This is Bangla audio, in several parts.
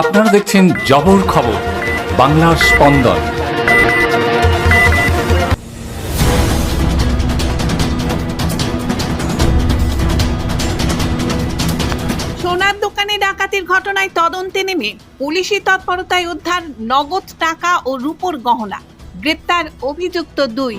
আপনারা দেখছেন জবর খবর, বাংলার স্পন্দন। সোনার দোকানে ডাকাতির ঘটনায় তদন্তে নেমে পুলিশি তৎপরতায় উদ্ধার নগদ টাকা ও রূপোর গহনা। গ্রেপ্তার অভিযুক্ত দুই।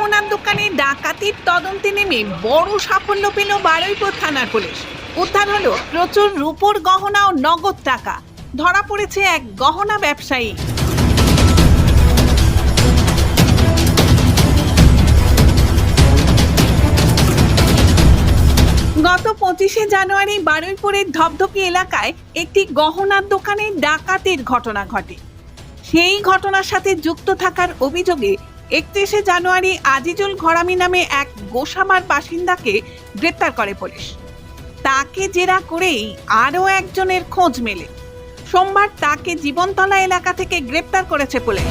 গহনার দোকানে ডাকাতির তদন্তে নেমে বড় সাফল্য পেল বারুইপুর থানার পুলিশ। উদ্ধার হলো প্রচুর রূপোর গহনা ও নগদ টাকা। ধরা পড়েছে এক গহনা ব্যবসায়ী। গত পঁচিশে জানুয়ারি বারুইপুরের ধপধপি এলাকায় একটি গহনার দোকানে ডাকাতির ঘটনা ঘটে। সেই ঘটনার সাথে যুক্ত থাকার অভিযোগে একত্রিশে জানুয়ারি আজিজুল ঘরামি নামে এক গোসামার বাসিন্দাকে গ্রেপ্তার করে পুলিশ। তাকে জেরা করেই আরও একজনের খোঁজ মেলে। সোমবার তাকে জীবনতলা এলাকা থেকে গ্রেপ্তার করেছে police.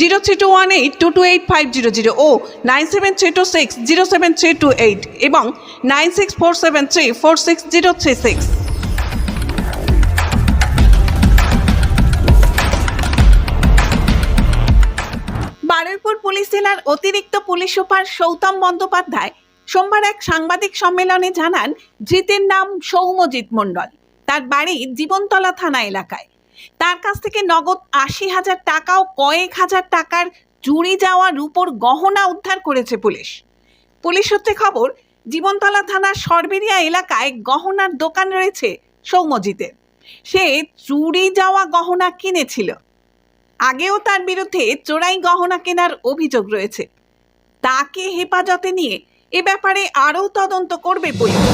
zero three two one eight two two eight five zero zero o nine seven three two six zero seven three two eight এবং nine six four seven three four six zero three six. Baruipur police জেলার অতিরিক্ত পুলিশ সুপার সৌতম বন্দ্যোপাধ্যায় সোমবার এক সাংবাদিক সম্মেলনে জানান জিতের নাম সৌম্যজিৎ মণ্ডল। তার বাড়ি জীবনতলা থানা এলাকায়। তার কাছ থেকে নগদ আশি হাজার টাকা ও কয়েক হাজার টাকার চুরি যাওয়া রূপোর গহনা উদ্ধার করেছে পুলিশ। পুলিশ সূত্রে খবর, জীবনতলা থানার সরবেরিয়া এলাকায় গহনার দোকান রয়েছে সৌম্যজিতের সে চুরি যাওয়া গহনা কিনেছিল। আগেও তার বিরুদ্ধে চোরাই গহনা কেনার অভিযোগ রয়েছে। তাকে হেফাজতে নিয়ে এ ব্যাপারে আরও তদন্ত করবে পুলিশ।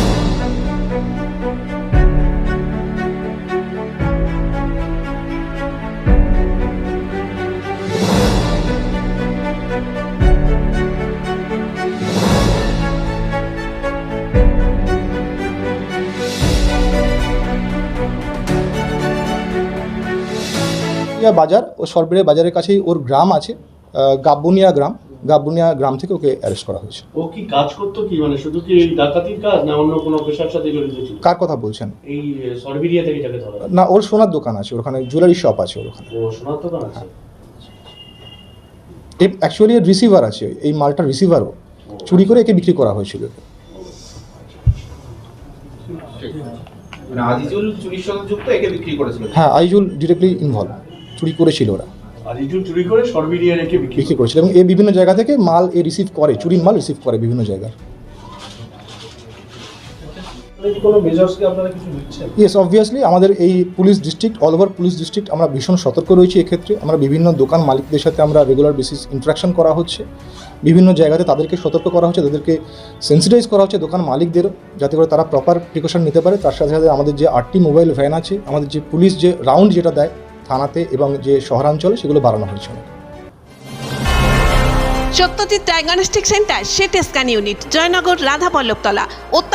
সরবেরিয়া বাজার ও সরবেরিয়া বাজারের কাছেই ওর গ্রাম আছে আহ, গাব্বুনিয়া গ্রাম। গাব্বুনিয়া গ্রাম থেকে ওকে অ্যারেস্ট করা হয়েছে। ও কি কাজ করতো কি? মানে শুধু কি এই ডাকাতির কাজ না অন্য কোনো পেশার সাথে জড়িত ছিল? কার কথা বলছেন? এই সরবিরিয়া থেকে যাকে ধরা না ওর সোনার দোকান আছে ওখানে জুয়েলারি শপ আছে ওর ওখানে। ও সোনার দোকান আছে? অ্যাকচুয়ালি এর রিসিভার আছে এই মালটার রিসিভারও চুরি করে একে বিক্রি করা হয়েছিল। মানে আজিজুল চুরির সঙ্গে যুক্ত একে বিক্রি করেছিল? হ্যাঁ আইজুল ডিরেক্টলি ইনভলভ চুরি করেছিল ওরা। চুরি করে সরবিরিয়া রেখে বিক্রি করেছিল এবং এ বিভিন্ন জায়গা থেকে মাল এ রিসিভ করে চুরির মাল রিসিভ করে বিভিন্ন জায়গায় দিচ্ছেন? ইয়েস অবভিয়াসলি আমাদের এই police district all over police district আমরা ভীষণ সতর্ক রয়েছি এক্ষেত্রে। আমরা বিভিন্ন দোকান মালিকদের সাথে আমরা রেগুলার বেসিস ইন্টারাকশন করা হচ্ছে। বিভিন্ন জায়গাতে তাদেরকে সতর্ক করা হচ্ছে তাদেরকে সেন্সিটাইজ করা হচ্ছে দোকান মালিকদেরও যাতে করে তারা প্রপার প্রিকশন নিতে পারে। তার সাথে সাথে আমাদের যে আটটি মোবাইল ভ্যান আছে আমাদের যে পুলিশ যে রাউন্ড যেটা দেয় থানাতে এবং যে শহরাঞ্চলে সেগুলো বাড়ানো হয়েছিল Satyajit diagnostic centre, CT scan unit, Joynagar, Radhaballavtala.